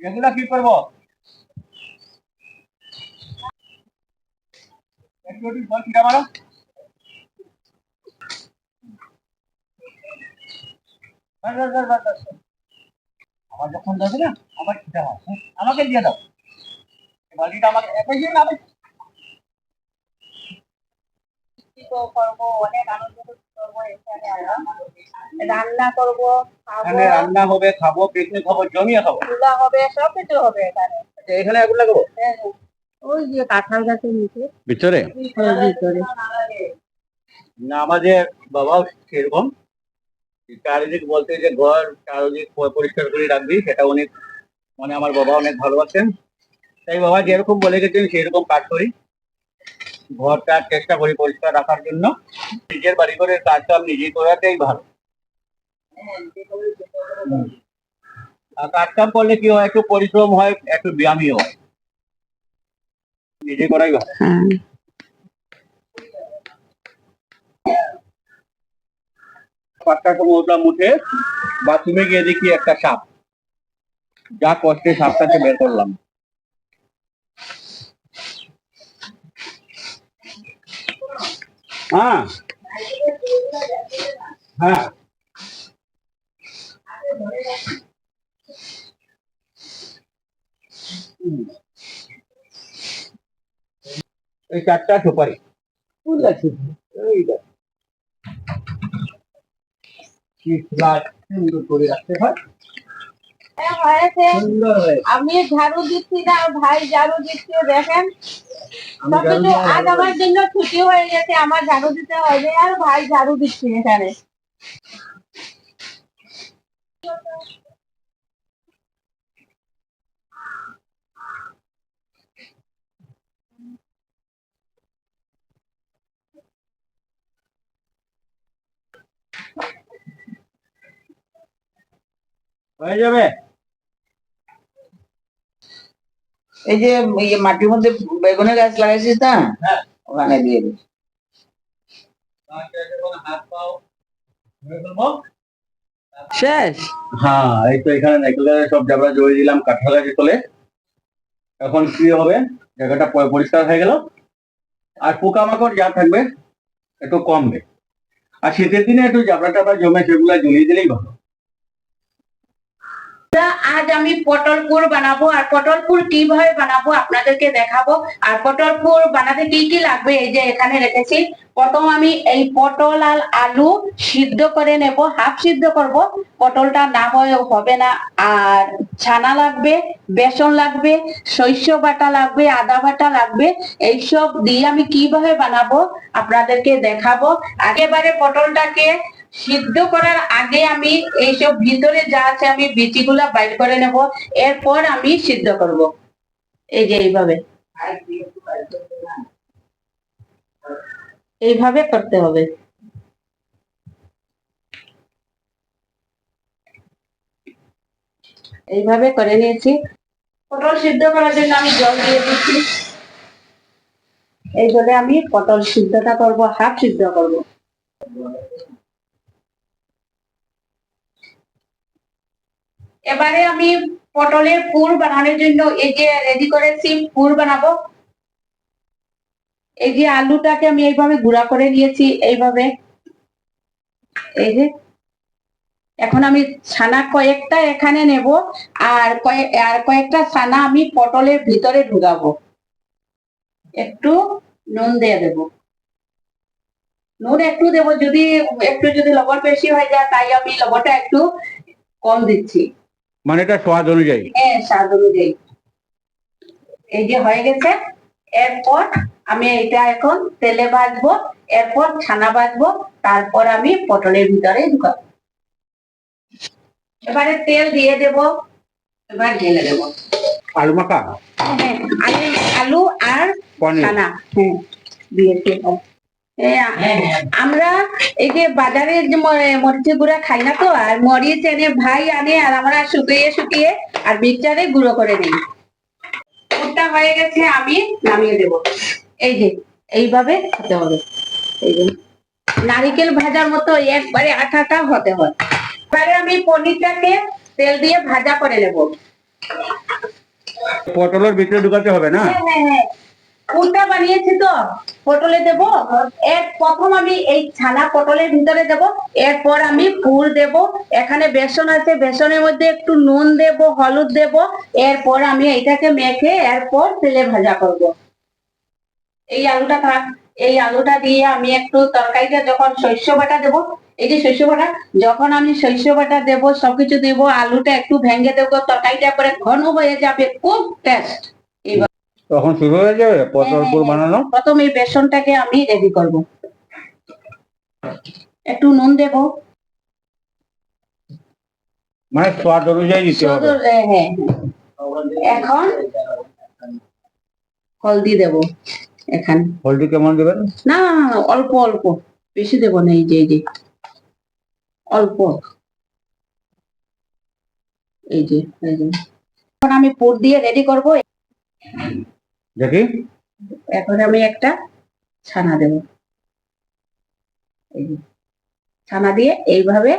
এগুলা কি। আমার যখন যাবে না আমার খিদা হয় হ্যাঁ, আমাকে দিয়ে দাও। এই বালতিটা আমাকে একাই না করব অনেক আনন্দ করব এখানে আমরা রান্না করব এখানে রান্না হবে খাব পিকনিক খাব জমিয়ে খাব। হবে সব কিছু হবে এখানে। আচ্ছা, এখানে আগুন লাগাবো? হ্যাঁ, ওই যে কাঁঠাল গাছের নিচে। ভিতরে? ভিতরে। না আমাদের বাবাও সেরকম চারিদিক বলতে যে ঘর চারিদিক পরিষ্কার করে রাখবি সেটা অনেক মানে আমার বাবা অনেক ভালোবাসেন। তাই বাবা যেরকম বলে গেছেন সেরকম কাজ করি। ঘরটা চেষ্টা করি পরিষ্কার রাখার জন্য নিজের বাড়ি করে কাজ কাম নিজেই করাটাই ভালো। আর কাজ কাম করলে কি হয় একটু পরিশ্রম হয় একটু ব্যায়ামই হয়। নিজে করাই ভালো। পাঁচটার সময় উঠলাম উঠে বাথরুমে গিয়ে দেখি একটা সাপ। যা কষ্টে সাপটাকে বের করলাম। হ্যাঁ। হ্যাঁ। এই চারটা সুপারি হয়। আমি ঝাড়ু দিচ্ছি না ভাই ঝাড়ু দিচ্ছে দেখেন। সবকিছু আজ আমার জন্য ছুটি হয়ে গেছে আমার ঝাড়ু দিতে হবে আর ভাই ঝাড়ু দিচ্ছে এখানে। হয়ে যাবে? এই যে ইয়ে মাটির মধ্যে বেগুনের গাছ লাগাইছিস না? হ্যাঁ। ওখানে দিয়ে দিস। শেষ? হ্যাঁ এই তো এখানে গাছের সব জাবড়া জড়িয়ে দিলাম কাঁঠাল গাছে তোলে এখন কি হবে? জায়গাটা পরিষ্কার হয়ে গেল। আর পোকামাকড় যা থাকবে একটু কমবে। আর শীতের দিনে একটু জাবড়া টাবড়া জমে সেগুলো জ্বলিয়ে দিলেই ভালো। আজ আমি পটল পুর বানাবো আর পটল পুর কীভাবে বানাবো আপনাদেরকে দেখাবো। আর পটল পুর বানাতে কি কি লাগবে এই যে এখানে রেখেছি। প্রথম আমি এই পটল আর আলু সিদ্ধ করে নেব, হাফ সিদ্ধ করব। পটলটা না হয় হবে না। আর ছানা লাগবে, বেসন লাগবে, শস্য বাটা লাগবে, আদা বাটা লাগবে। এইসব দিয়ে আমি কীভাবে বানাবো আপনাদেরকে দেখাবো। একেবারে পটলটাকে সিদ্ধ করার আগে আমি এইসব ভিতরে যা আছে আমি বিচিগুলা বাইর করে নেব, এরপর আমি সিদ্ধ করব। এই যে এইভাবে। এইভাবে করতে হবে। এইভাবে করে নিয়েছি। পটল সিদ্ধ করার জন্য আমি জল দিয়ে দিচ্ছি। এই জলে আমি পটল সিদ্ধটা করব, হাফ সিদ্ধ করব। এবারে আমি পটলের পুর বানানোর জন্য এই যে রেডি করেছি, পুর বানাবো। এই যে আলুটাকে আমি এইভাবে গুঁড়া করে নিয়েছি, এইভাবে। এই যে। এখন আমি ছানা কয়েকটা এখানে নেব, আর কয়েক আর কয়েকটা ছানা আমি পটলের ভিতরে ঢুকাবো। একটু নুন দিয়ে দেব। নুন একটু দেব, যদি, একটু যদি লবণ বেশি হয়ে যায়, তাই আমি লবণটা একটু কম দিচ্ছি। মানে এটা স্বাদ অনুযায়ী। হ্যাঁ স্বাদ অনুযায়ী। এই যে হয়ে গেছে। এরপর আমি এটা এখন তেলে ভাজবো এরপর ছানা ভাজবো তারপর আমি পটলের ভিতরে ঢুকাবো। এবারে তেল দিয়ে দেব এবার ঢেলে দেবো। আলু মাখা? হ্যাঁ আলু আর ছানা। হ্যাঁ দিয়েছি আমরা এই যে বাজারে যে ম- মরিচের গুঁড়া খাই না তো আর মরিচ এনে ভাই আনে আর আমরা শুকিয়ে শুকিয়ে আর মিক্সচারে গুঁড়ো করে নিই। পুরটা হয়ে গেছে আমি নামিয়ে দেব। এই যে এইভাবে হতে হবে। এই যে নারিকেল ভাজার মতো একবারে আঠা আঠা হতে হয় এবারে আমি পনিরটাকে তেল দিয়ে ভাজা করে নেব। পটলের ভিতরে ঢুকাতে হবে না? হ্যাঁ হ্যাঁ। পুরটা বানিয়েছি তো? পটলে দেব এর প্রথম আমি এই ছানা পটলের ভিতরে দেব, এরপর আমি পুর দেব, এখানে বেসন আছে, বেসনের মধ্যে একটু নুন দেব, হলুদ দেব, এরপর আমি এইটাকে মেখে এরপর তেলে ভাজা করব। এই আলুটা থাক, এই আলুটা দিয়ে আমি একটু তরকারিটা যখন শস্য বাটা দেব, এই যে শস্য বাটা, যখন আমি শস্য বাটা দেব, সবকিছু দেব, আলুটা একটু ভেঙে দেবো, তরকারিটা পরে ঘন হয়ে যাবে, খুব টেস্ট তখন শুরু হয়ে যাবে? পটল পুর বানানো? প্রথম এই বেসনটাকে আমি রেডি করব। একটু নুন দেব। মানে স্বাদ অনুযায়ী দিতে হবে। হ্যাঁ হ্যাঁ। এখন হলদি দেব এখানে। হলদি কেমন দেবেন? না অল্প অল্প। বেশি দেব না এই যে এই যে। অল্প। এই যে এই যে। এখন আমি পুর দিয়ে রেডি করব। দেখি। এখন আমি একটা ছানা দেব। ছানা দিয়ে এইভাবে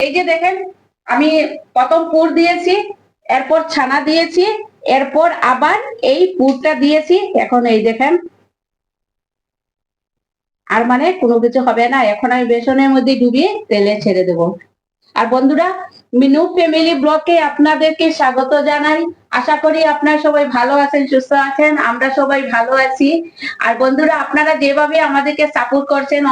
এই যে দেখেন, আমি প্রথম পুর দিয়েছি, এরপর ছানা দিয়েছি, এরপর আবার এই পুরটা দিয়েছি। এখন এই দেখেন আর মানে কোনো কিছু হবে না। এখন আমি বেসনের মধ্যে ডুবিয়ে তেলে ছেড়ে দেব। আর বন্ধুরা মিনু ফ্যামিলি ব্লকে আপনাদেরকে স্বাগত জানাই। আশা করি আপনারা সবাই ভালো আছেন, সুস্থ আছেন, আমরা সবাই ভালো আছি। আর বন্ধুরা, আপনারা যেভাবে আমাদেরকে সাপোর্ট করছেন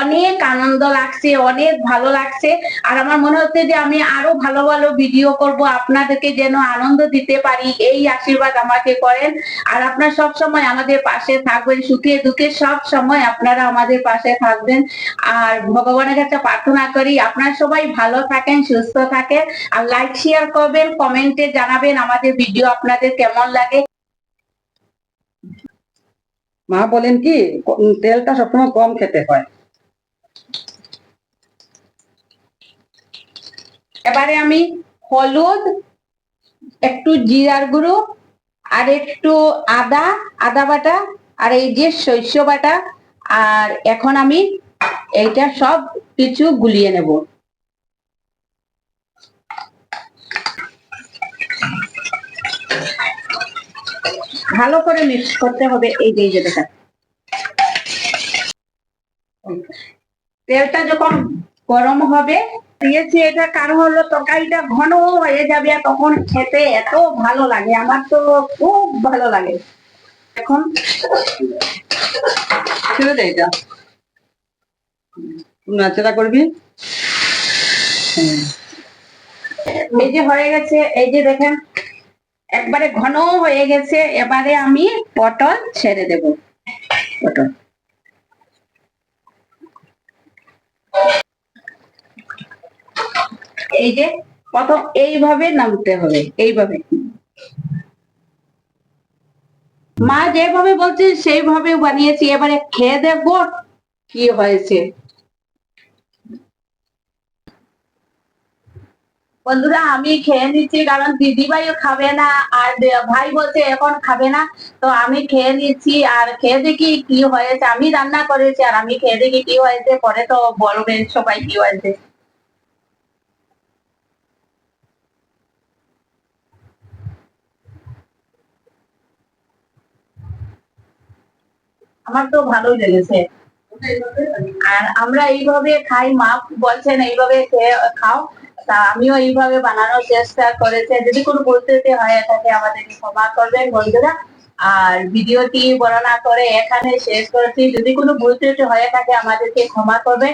অনেক আনন্দ লাগছে, অনেক ভালো লাগছে। আর আমার মনে হচ্ছে যে আমি আরও ভালো ভালো ভিডিও করব, আপনাদেরকে যেন আনন্দ দিতে পারি, এই আশীর্বাদ আমাকে করেন। আর আপনারা সব সময় আমাদের পাশে থাকবেন, সুখে দুঃখে সব সময় আপনারা আমাদের পাশে থাকবেন। আর ভগবানের কাছে প্রার্থনা করি, আপনারা সবাই ভালো থাকেন, সুস্থ থাকেন আর লাইক শেয়ার করবেন কমেন্টে জানাবেন আমাদের ভিডিও আপনাদের কেমন লাগে। মা বলেন কি তেলটা সবসময় কম খেতে হয়। এবারে আমি হলুদ একটু জিরার গুঁড়ো আর একটু আদা আদা বাটা আর এই যে শস্য বাটা। আর এখন আমি এইটা সব কিছু গুলিয়ে নেব। ভালো করে মিক্স করতে হবে এই যে দেখা তেলটা যখন গরম হবে, দিয়েছি এটা কারণ হলো তরকারিটা ঘন হয়ে যাবে তখন খেতে এত ভালো লাগে। আমার তো খুব ভালো লাগে। এখন ছেড়ে এটা। নাচেরা করবি? এই যে হয়ে গেছে। এই যে দেখেন একবারে ঘন হয়ে গেছে, এবারে আমি পটল ছেড়ে দেব। পটল। এই যে প্রথম এইভাবে নামতে হবে, এইভাবে। মা যেভাবে বলছে, সেইভাবে বানিয়েছি, এবারে খেয়ে দেখব কি হয়েছে। বন্ধুরা, আমি খেয়ে নিচ্ছি, কারণ দিদিভাইও খাবে না, আর ভাই বলছে এখন খাবে না। তো আমি খেয়ে নিচ্ছি, আর খেয়ে দেখি কি হয়েছে। আমি রান্না করেছি, আর আমি খেয়ে দেখি কি হয়েছে। পরে তো বলবেন সবাই কি হয়েছে। আমার তো ভালোই লেগেছে। আর আমরা এইভাবে খাই, মা বলছেন এইভাবে খাও। তা আমিও এইভাবে বানানোর চেষ্টা করেছি। যদি কোনো বলতে হয় থাকে আমাদেরকে ক্ষমা করবেন বন্ধুরা। আর ভিডিওটি বর্ণনা করে এখানে শেষ করেছি। যদি কোনো ভুল ত্রুটি হয়ে থাকে আমাদেরকে ক্ষমা করবে